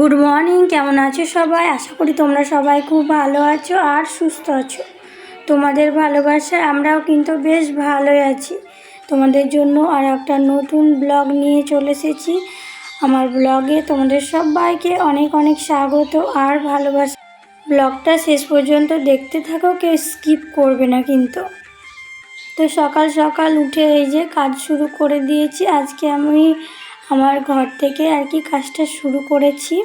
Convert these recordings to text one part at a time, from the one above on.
Good morning কেমন আছো সবাই? আশা করি তোমরা সবাই খুব ভালো আছো আর সুস্থ আছো। তোমাদের ভালোবাসায় আমরাও কিন্তু বেশ ভালোই আছি। তোমাদের জন্য আর একটা নতুন ব্লগ নিয়ে চলে এসেছি। আমার ব্লগে তোমাদের সবাইকে অনেক অনেক স্বাগত আর ভালোবাসা। ব্লগটা শেষ পর্যন্ত দেখতে থাকো, কেউ স্কিপ করবে না কিন্তু। তো সকাল সকাল উঠে এই যে কাজ শুরু করে দিয়েছি। আজকে আমি আমার ঘর থেকে আর কি কাজটা শুরু করেছি।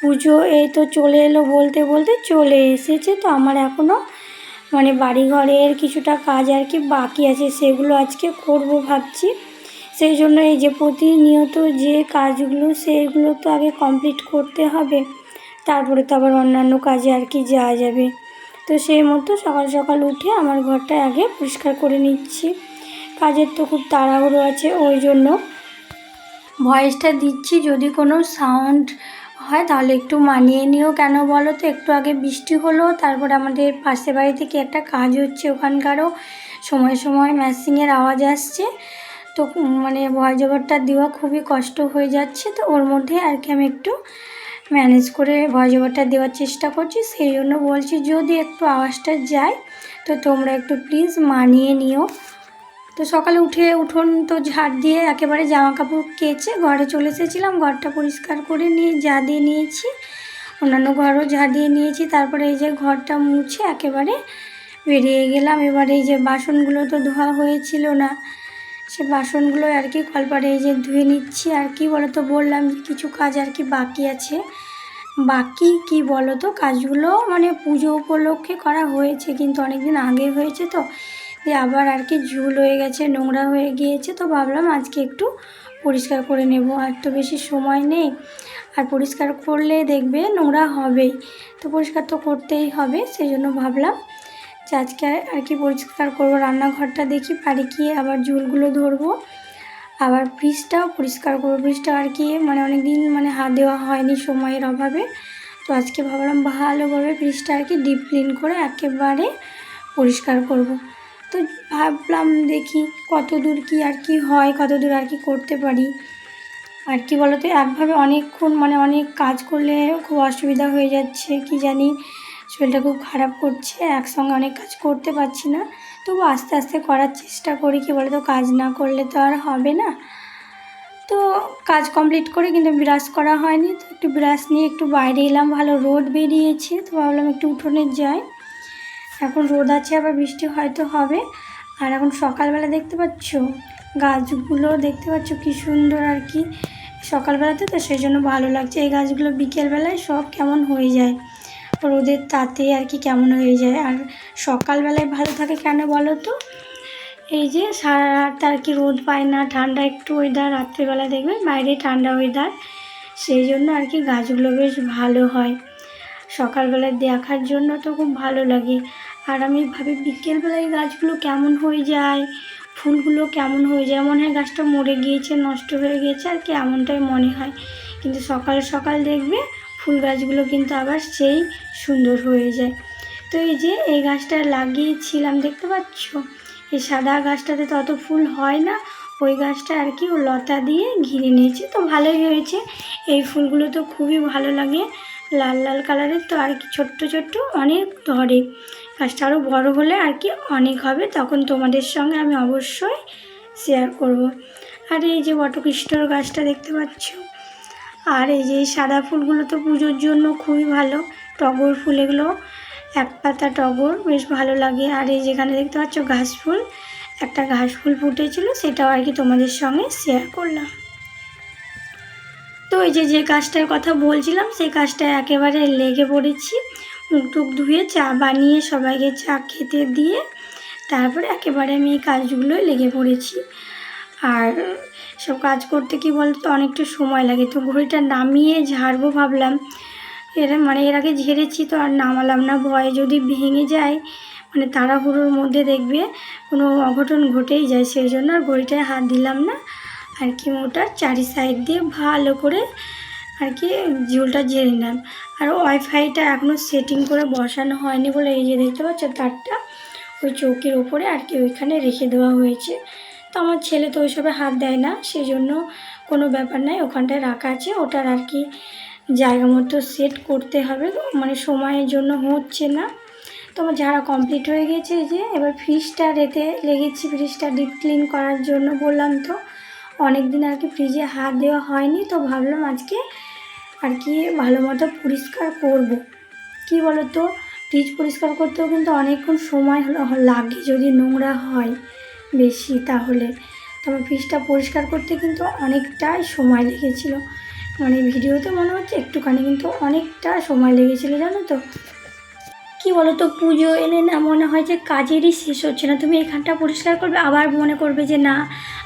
পুজো এই তো চলে এলো বলতে বলতে চলে এসেছে। তো আমার এখনও মানে বাড়ি ঘরের কিছুটা কাজ আর কি বাকি আছে, সেগুলো আজকে করব ভাবছি। সেই জন্য এই যে প্রতিনিয়ত যে কাজগুলো, সেগুলো তো আগে কমপ্লিট করতে হবে। তারপরে তো আবার অন্যান্য কাজে আর কি যাওয়া যাবে। তো সেই মতো সকাল সকাল উঠে আমার ঘরটা আগে পরিষ্কার করে নিচ্ছি। কাজের তো খুব তাড়াহুড়ো আছে, ওই জন্য ভয়েসটা দিচ্ছি। যদি কোনো সাউন্ড হয়, তাহলে একটু মানিয়ে নিও। কেন বলো তো, একটু আগে বৃষ্টি হলো, তারপর আমাদের পাশের বাড়ি থেকে একটা কাজ হচ্ছে ওখানকারও। সময় সময় ম্যাসিংয়ের আওয়াজ আসছে। তো মানে ভয়েস ওভারটা দেওয়া খুবই কষ্ট হয়ে যাচ্ছে। তো ওর মধ্যে আর কি আমি একটু ম্যানেজ করে ভয়েস ওভারটা দেওয়ার চেষ্টা করছি। সেই জন্য বলছি, যদি একটু আওয়াজটা যায়, তো তোমরা একটু প্লিজ মানিয়ে নিও। তো সকালে উঠে উঠোন তো ঝাড় দিয়ে একেবারে জামা কাপড় কেচে ঘরে চলে এসেছিলাম। ঘরটা পরিষ্কার করে নিয়ে যা দিয়ে নিয়েছি, অন্যান্য ঘরও ঝাড় দিয়ে নিয়েছি। তারপরে এই যে ঘরটা মুছে একেবারে বেরিয়ে গেলাম। এবার এই যে বাসনগুলো তো ধোয়া হয়েছিল না, সে বাসনগুলো আর কি কলপারে এই যে ধুয়ে নিচ্ছি। আর কি বলো তো বললাম কিছু কাজ আর কি বাকি আছে। বাকি কি বলো তো কাজগুলো মানে পুজো উপলক্ষে করা হয়েছে, কিন্তু অনেক দিন আগে হয়েছে তো। দিয়ে আবার আর কি ঝুল হয়ে গেছে, নোংরা হয়ে গিয়েছে, তো ভাবলাম আজকে একটু পরিষ্কার করে নেব। আর তো বেশি সময় নেই। আর পরিষ্কার করলে দেখবে নোংরা হবেই। তো পরিষ্কার তো করতেই হবে, সেই জন্য ভাবলাম যে আজকে আর কি পরিষ্কার করব। রান্নাঘরটা দেখি, পারি কি আবার ঝুলগুলো ধরবো। আবার ফ্রিজটাও পরিষ্কার করব। ফ্রিজটা আর কি মানে অনেক দিন মানে হাত দেওয়া হয়নি সময়ের অভাবে। তো আজকে ভাবলাম ভালোভাবে ফ্রিজটা আর কি ডিপ ক্লিন করে একেবারে পরিষ্কার করব। তো ভাবলাম দেখি কত দূর কী আর কি হয় কত দূর আর কি করতে পারি। আর কি বলতো, একভাবে অনেকক্ষণ মানে অনেক কাজ করলে খুব অসুবিধা হয়ে যাচ্ছে, কি জানি। শরীরটা খুব খারাপ করছে, একসঙ্গে অনেক কাজ করতে পারছি না। তবু আস্তে আস্তে করার চেষ্টা করি, কি বলতো, কাজ না করলে তো আর হবে না। তো কাজ কমপ্লিট করে কিন্তু ব্রাশ করা হয়নি, তো একটু ব্রাশ নিয়ে একটু বাইরে এলাম, ভালো রোদ বেরিয়েছে, তো ভাবলাম একটু উঠোনে যাই। এখন রোদ আছে, আবার বৃষ্টি হয়তো হবে। আর এখন সকালবেলা দেখতে পাচ্ছ, গাছগুলো দেখতে পাচ্ছ কি সুন্দর আর কি। সকালবেলাতে তো সেই জন্য ভালো লাগছে। এই গাছগুলো বিকেলবেলায় সব কেমন হয়ে যায়। রোদের তাতে আর কি কেমন হয়ে যায়। আর সকালবেলায় ভালো থাকে কেন বলো তো? এই যে সারা রাত আর কি রোদ পায় না। ঠান্ডা একটু ওয়েদার রাত্রিবেলা দেখবে বাইরে ঠান্ডা ওয়েদার সেই জন্য আর কি গাছগুলো বেশ ভালো হয়। সকালবেলায় দেখার জন্য তো খুব ভালো লাগে। আর আমি ভাবি বিকেলবেলায় গাছগুলো কেমন হয়ে যায়? ফুলগুলো কেমন হয়ে যায়? মনে হয় গাছটা মরে গিয়েছে, নষ্ট হয়ে গিয়েছে, আর কি এমনটাই মনে হয়। কিন্তু সকাল সকাল দেখবে ফুল গাছগুলো কিন্তু আবার সেই সুন্দর হয়ে যায়। তো এই যে এই গাছটা লাগিয়েছিলাম, দেখতে পাচ্ছ? এই সাদা গাছটাতে তত ফুল হয় না। ওই গাছটা আর কি ও লতা দিয়ে ঘিরে নিয়েছে। তো ভালোই হয়েছে। এই ফুলগুলো তো খুবই ভালো লাগে। লাল লাল কালারের তো আর কি ছোট্ট ছোট্ট অনেক ধরে। গাছটা আরও বড়ো হলে আর কি অনেক হবে, তখন তোমাদের সঙ্গে আমি অবশ্যই শেয়ার করব। আর এই যে বটকৃষ্ণর গাছটা দেখতে পাচ্ছ? আর এই যে সাদা ফুলগুলো তো পুজোর জন্য খুবই ভালো, টগর ফুল এগুলো, এক পাতা টগর, বেশ ভালো লাগে। আর এই যেখানে দেখতে পাচ্ছ ঘাস ফুল, একটা ঘাস ফুল ফুটেছিল, সেটাও আর কি তোমাদের সঙ্গে শেয়ার করলাম। তো এই যে যে কাজটার কথা বলছিলাম, সেই কাজটা একেবারে লেগে পড়েছি। মুখ টুক ধুয়ে চা বানিয়ে সবাইকে চা খেতে দিয়ে তারপরে একেবারে আমি এই কাজগুলোই লেগে পড়েছি। আর সব কাজ করতে কি বলতো, অনেকটা সময় লাগে। তো ঘড়িটা নামিয়ে ঝাড়বো ভাবলাম। এর মানে এর আগে ঝেড়েছি তো আর নামালাম না। ভয়ে যদি ভেঙে যায় মানে তাড়াহুড়োর মধ্যে দেখবে কোনো অঘটন ঘটেই যায়। সেই জন্য আর ঘড়িটায় হাত দিলাম না। আর কি মোটার চারি সাইড দিয়ে ভালো করে আর কি ঝুলটা ঝেড়ে নিলাম। আর ওয়াইফাইটা এখনও সেটিং করে বসানো হয়নি বলে এই যে দেখতে পাচ্ছ তারটা ওই চৌকির ওপরে আর কি ওইখানে রেখে দেওয়া হয়েছে। তো আমার ছেলে তো ওইসবে হাত দেয় না সেই জন্য কোনো ব্যাপার নাই, ওখানটায় রাখা আছে। ওটার আর কি জায়গা মতো সেট করতে হবে মানে সময়ের জন্য হচ্ছে না। তো আমার ঝাড়া কমপ্লিট হয়ে গেছে যে, এবার ফ্রিজটা রেতে লেগেছি ফ্রিজটা ডিপ ক্লিন করার জন্য বললাম তো। অনেক দিন আর কি ফ্রিজে হাত দেওয়া হয়নি, তো ভাবলাম আজকে আর কি ভালো মতো পরিষ্কার করব। কি বলো তো ফ্রিজ পরিষ্কার করতেও কিন্তু অনেকক্ষণ সময় লাগে যদি নোংরা হয় বেশি তাহলে। তো আমার ফ্রিজটা পরিষ্কার করতে কিন্তু অনেকটাই সময় লেগেছিল। মানে ভিডিওতে মনে হচ্ছে একটুখানি কিন্তু অনেকটা সময় লেগেছিল, জানো তো? কি বলো তো পুজো এলে না মনে হয় যে কাজেরই শেষ হচ্ছে না। তুমি এখানটা পরিষ্কার করবে, আবার মনে করবে যে না,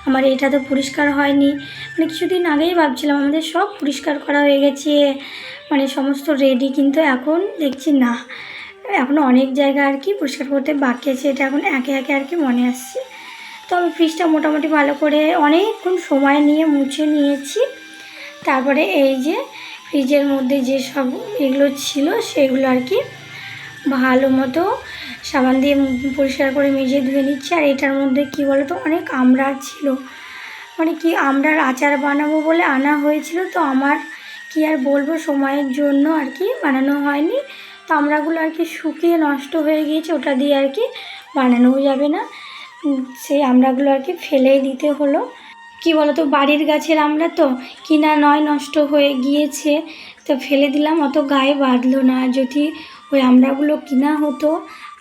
আমার এটা তো পরিষ্কার হয়নি। মানে কিছুদিন আগেই ভাবছিলাম, আমাদের সব পরিষ্কার করা হয়ে গেছে। মানে সমস্ত রেডি কিন্তু এখন দেখছি না। এখনও অনেক জায়গা আর কি পরিষ্কার করতে বাকি আছে, এটা এখন একে একে আর কি মনে আসছে। তো আমি ফ্রিজটা মোটামুটি ভালো করে অনেকক্ষণ সময় নিয়ে মুছে নিয়েছি। তারপরে এই যে ফ্রিজের মধ্যে যে সব এগুলো ছিল, সেগুলো আর কি ভালো মতো সাবান দিয়ে পরিষ্কার করে মেজে ধুয়ে নিচ্ছি। আর এটার মধ্যে কি বলো তো অনেক আমড়া ছিল। মানে কি আমড়ার আচার বানাবো বলে আনা হয়েছিল, তো আমার কি আর বলব, সময়ের জন্য আর কি বানানো হয়নি। তো আমড়াগুলো আর কি শুকিয়ে নষ্ট হয়ে গিয়েছে, ওটা দিয়ে আর কি বানানোও যাবে না। সেই আমড়াগুলো আর কি ফেলেই দিতে হলো। কি তো বাড়ির গাছের আমরা তো কিনা নয় নষ্ট হয়ে গিয়েছে, তো ফেলে দিলাম, অত গায়ে বাঁধলো না। যদি ওই আমড়াগুলো কিনা হতো।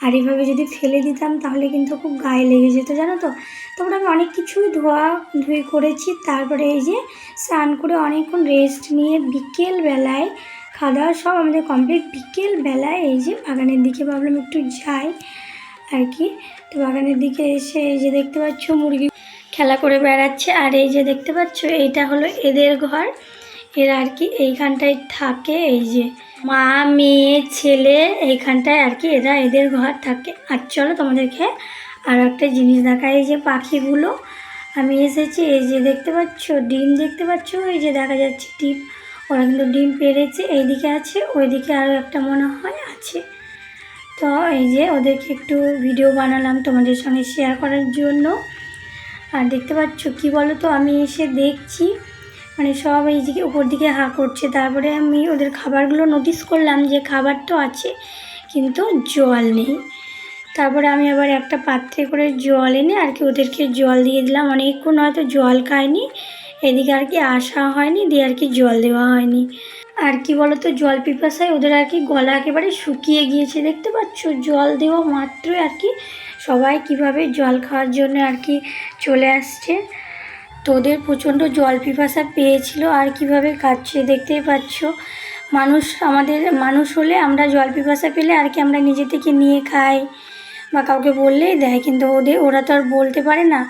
আর এভাবে যদি ফেলে দিতাম তাহলে কিন্তু খুব গায়ে লেগে যেত, জানো তো? তারপরে আমি অনেক কিছুই ধোয়া ধুই করেছি। তারপরে এই যে স্নান করে অনেকক্ষণ রেস্ট নিয়ে বিকেল বেলায় খাওয়া দাওয়া সব আমাদের কমপ্লিট বিকেল বেলায় এই যে বাগানের দিকে ভাবলাম একটু যাই আর কি। তো বাগানের দিকে এসে এই যে দেখতে পাচ্ছ মুরগি খেলা করে বেড়াচ্ছে। আর এই যে দেখতে পাচ্ছ, এইটা হলো এদের ঘর। এরা আর কি এইখানটায় থাকে, এই যে মা, মেয়ে, ছেলে, এইখানটায় আর কি এরা এদের ঘর থাকে। আর চলো তোমাদেরকে আর একটা জিনিস দেখা এই যে পাখিগুলো। আমি এসেছি, এই যে দেখতে পাচ্ছ, ডিম দেখতে পাচ্ছ? এই যে দেখা যাচ্ছে ডিম, ওরা কিন্তু ডিম পেরেছে। এইদিকে আছে, ওইদিকে আরও একটা মনে হয় আছে। তো এই যে ওদেরকে একটু ভিডিও বানালাম তোমাদের সঙ্গে শেয়ার করার জন্য। আর দেখতে পাচ্ছ কি বলো তো আমি এসে দেখছি। মানে সব এই দিকে উপর দিকে হা করছে। তারপরে আমি ওদের খাবারগুলো নোটিস করলাম যে খাবার তো আছে, কিন্তু জল নেই। তারপরে আমি আবার একটা পাত্রে করে জল এনে আর কি ওদেরকে জল দিয়ে দিলাম। অনেকক্ষণ হয়তো জল খায়নি, এদিকে আর কি আসা হয়নি, দিয়ে আর কি জল দেওয়া হয়নি। আর কি বলো তো জল পিপাসায় ওদের আর কি গলা একেবারে শুকিয়ে গিয়েছে, দেখতে পাচ্ছ? জল দেওয়া মাত্রই আর কি সবাই কীভাবে জল খাওয়ার জন্য আর কি চলে আসছে। তো ওদের প্রচণ্ড জল পিপাসা পেয়েছিল আর কীভাবে খাচ্ছে দেখতেই পাচ্ছ। মানুষ আমাদের, মানুষ হলে আমরা জল পিপাসা পেলে আর কি আমরা নিজে থেকে নিয়ে খাই। বা কাউকে বললেই দেয়, কিন্তু ওদের, ওরা তো আর বলতে পারে না।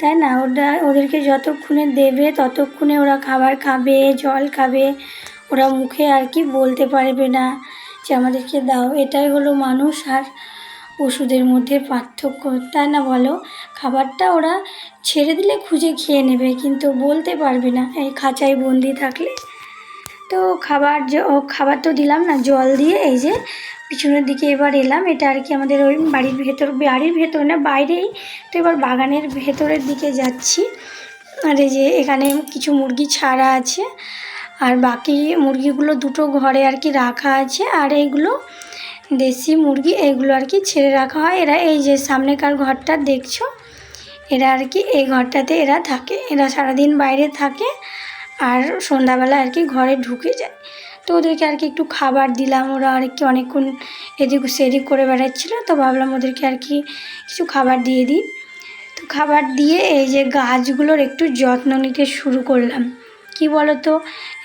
তাই না? ওরা, ওদেরকে যতক্ষণে দেবে, ততক্ষণে ওরা খাবার খাবে, জল খাবে। ওরা মুখে আর কি বলতে পারবে না যে আমাদেরকে দাও। এটাই হলো মানুষ আর পশুদের মধ্যে পার্থক্য তাই না বলো? খাবারটা ওরা ছেড়ে দিলে খুঁজে খেয়ে নেবে, কিন্তু বলতে পারবে না। এই খাঁচায় বন্দি থাকলে। তো খাবার খাবার তো দিলাম না, জল দিয়ে এই যে পিছনের দিকে এবার এলাম। এটা আর কি আমাদের ওই বাড়ির ভেতর বাড়ির ভেতর না, বাইরেই। তো এবার বাগানের ভেতরের দিকে যাচ্ছি। আর এই যে এখানে কিছু মুরগি ছাড়া আছে। আর বাকি মুরগিগুলো দুটো ঘরে আর কি রাখা আছে। আর এইগুলো দেশি মুরগি এগুলো আর কি ছেড়ে রাখা হয়। এরা এই যে সামনেকার ঘরটা দেখছ? এরা আর কি এই ঘরটাতে এরা থাকে। এরা সারাদিন বাইরে থাকে আর সন্ধ্যাবেলা আর কি ঘরে ঢুকে যায়। তো ওদেরকে আর কি একটু খাবার দিলাম। ওরা আর কি অনেকক্ষণ এদিক সেদিক করে বেড়াচ্ছিলো। তো ভাবলাম ওদেরকে আর কি কিছু খাবার দিয়ে দিই। তো খাবার দিয়ে এই যে গাছগুলোর একটু যত্ন নিতে শুরু করলাম। কি বলো তো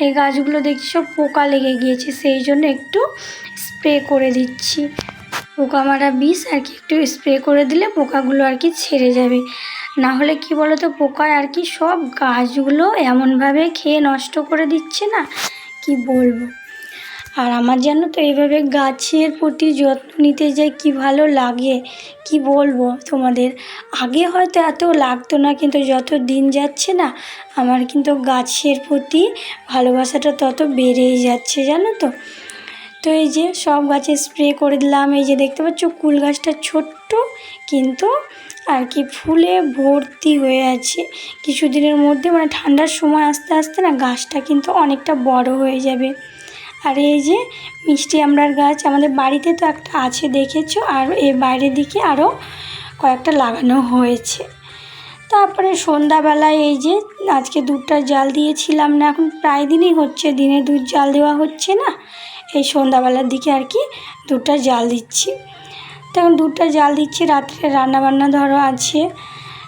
এই গাছগুলো দেখছি সব পোকা লেগে গিয়েছে, সেই জন্য একটু স্প্রে করে দিচ্ছি। পোকা মারা বিষ আর কি, একটু স্প্রে করে দিলে পোকাগুলো আর কি ছেড়ে যাবে। না হলে কি বলো তো পোকায় আর কি সব গাছগুলো এমনভাবে খেয়ে নষ্ট করে দিচ্ছে না? কি বলব? আর আমার যেন তো এইভাবে গাছের প্রতি যত্ন নিতে যাই, কি ভালো লাগে, কি বলব তোমাদের? আগে হয়তো এত লাগতো না, কিন্তু যত দিন যাচ্ছে না, আমার কিন্তু গাছের প্রতি ভালোবাসাটা তত বেড়েই যাচ্ছে, জানো তো? তো এই যে সব গাছে স্প্রে করে দিলাম, এই যে দেখতে পাচ্ছ কুল গাছটা ছোট্ট, কিন্তু আর কি ফুলে ভর্তি হয়ে আছে। কিছুদিনের মধ্যে মানে ঠান্ডার সময় আস্তে আস্তে না গাছটা কিন্তু অনেকটা বড় হয়ে যাবে। আর এই যে মিষ্টি আমড়ার গাছ আমাদের বাড়িতে তো একটা আছে দেখেছ, আর এর বাইরের দিকে আরও কয়েকটা লাগানো হয়েছে। তারপরে সন্ধ্যাবেলায় এই যে আজকে দুধটা জাল দিয়েছিলাম না, এখন প্রায় দিনই হচ্ছে, দিনে দুধ জাল দেওয়া হচ্ছে না। এই সন্ধ্যাবেলার দিকে আর কি দুধটা জাল দিচ্ছি। তখন দুধটা জাল দিচ্ছি, রাত্রে রান্নাবান্না ধরো আছে।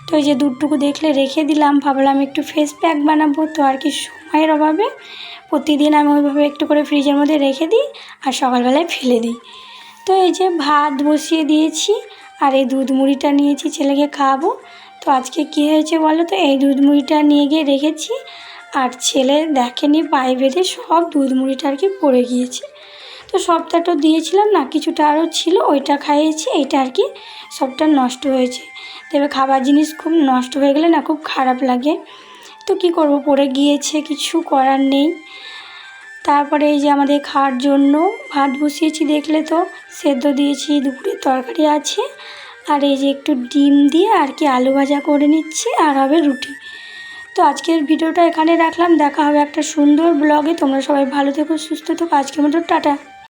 তো ওই যে দুধটুকু দেখলে রেখে দিলাম, ভাবলাম একটু ফেস প্যাক বানাবো, তো আর কি সময়ের অভাবে প্রতিদিন আমি ওইভাবে একটু করে ফ্রিজের মধ্যে রেখে দিই আর সকালবেলায় ফেলে দিই। তো এই যে ভাত বসিয়ে দিয়েছি আর এই দুধ মুড়িটা নিয়েছি ছেলেকে খাওয়াবো। তো আজকে কী হয়েছে বলো তো? এই দুধ মুড়িটা নিয়ে গিয়ে রেখেছি আর ছেলে দেখেনি পায়ে বেঁধে সব দুধ মুড়িটা আর কি পড়ে গিয়েছে। তো সবটা তো দিয়েছিলাম না, কিছুটা আরও ছিল, ওইটা খাইয়েছি, এইটা আর কি সবটা নষ্ট হয়েছে। তবে খাবার জিনিস খুব নষ্ট হয়ে গেলে না খুব খারাপ লাগে। তো কি করব? পড়ে গিয়েছে, কিছু করার নেই। তারপরে এই যে আমাদের খাওয়ার জন্য ভাত বসিয়েছি, দেখলে তো? সেদ্ধ দিয়েছি, দুপুরের তরকারি আছে। আর এই যে একটু ডিম দিয়ে আর কি আলু ভাজা করে নিচ্ছি, আর হবে রুটি। তো আজকের ভিডিওটা এখানে রাখলাম। দেখা হবে একটা সুন্দর ব্লগে। তোমরা সবাই ভালো থেকো, সুস্থ থেকো। আজকের মতো টাটা।